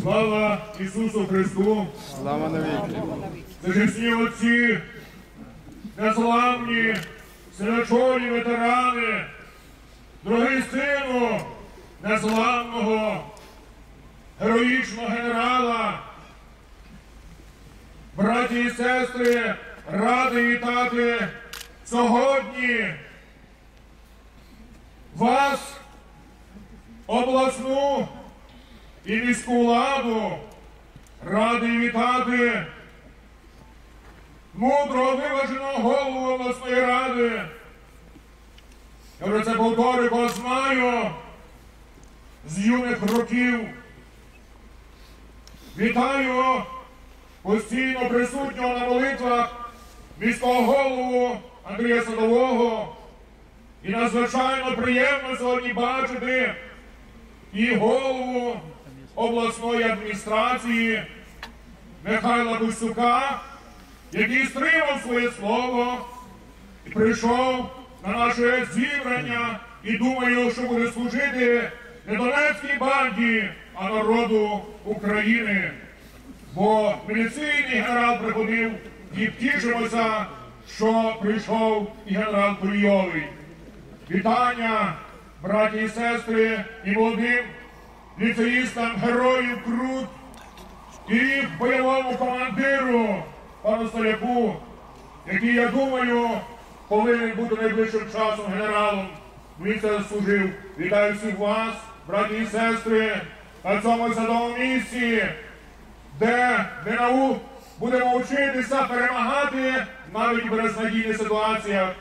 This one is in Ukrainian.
Слава Ісусу Христу! Слава навіки. Захисні отці, незламні, синочолі ветерани, дорогий сину незламного, героїчного генерала, браті і сестри, радий вітати сьогодні вас, обласну і міську владу, радий вітати мудрого виваженого голову обласної ради. Я вже це полковнико знаю з юних років. Вітаю постійно присутнього на молитвах міського голову Андрія Садового. І надзвичайно приємно сьогодні бачити і голову обласної адміністрації Михайла Гусюка, який стримав своє слово і прийшов на наше зібрання і думаю, що буде служити не Донецькій банді, а народу України. Бо міліційний генерал приходив і тішимося, що прийшов і генерал Кульйовий. Вітання, браті і сестри і молодим ліцеїстам героїв Крут і бойовому командиру пану Столяку, який, я думаю, повинен бути найближчим часом генералом. Він це заслужив. Вітаю всіх вас, браті і сестри, на цьому садовому місці, де ми нау будемо вчитися перемагати навіть в безнадійних ситуаціях.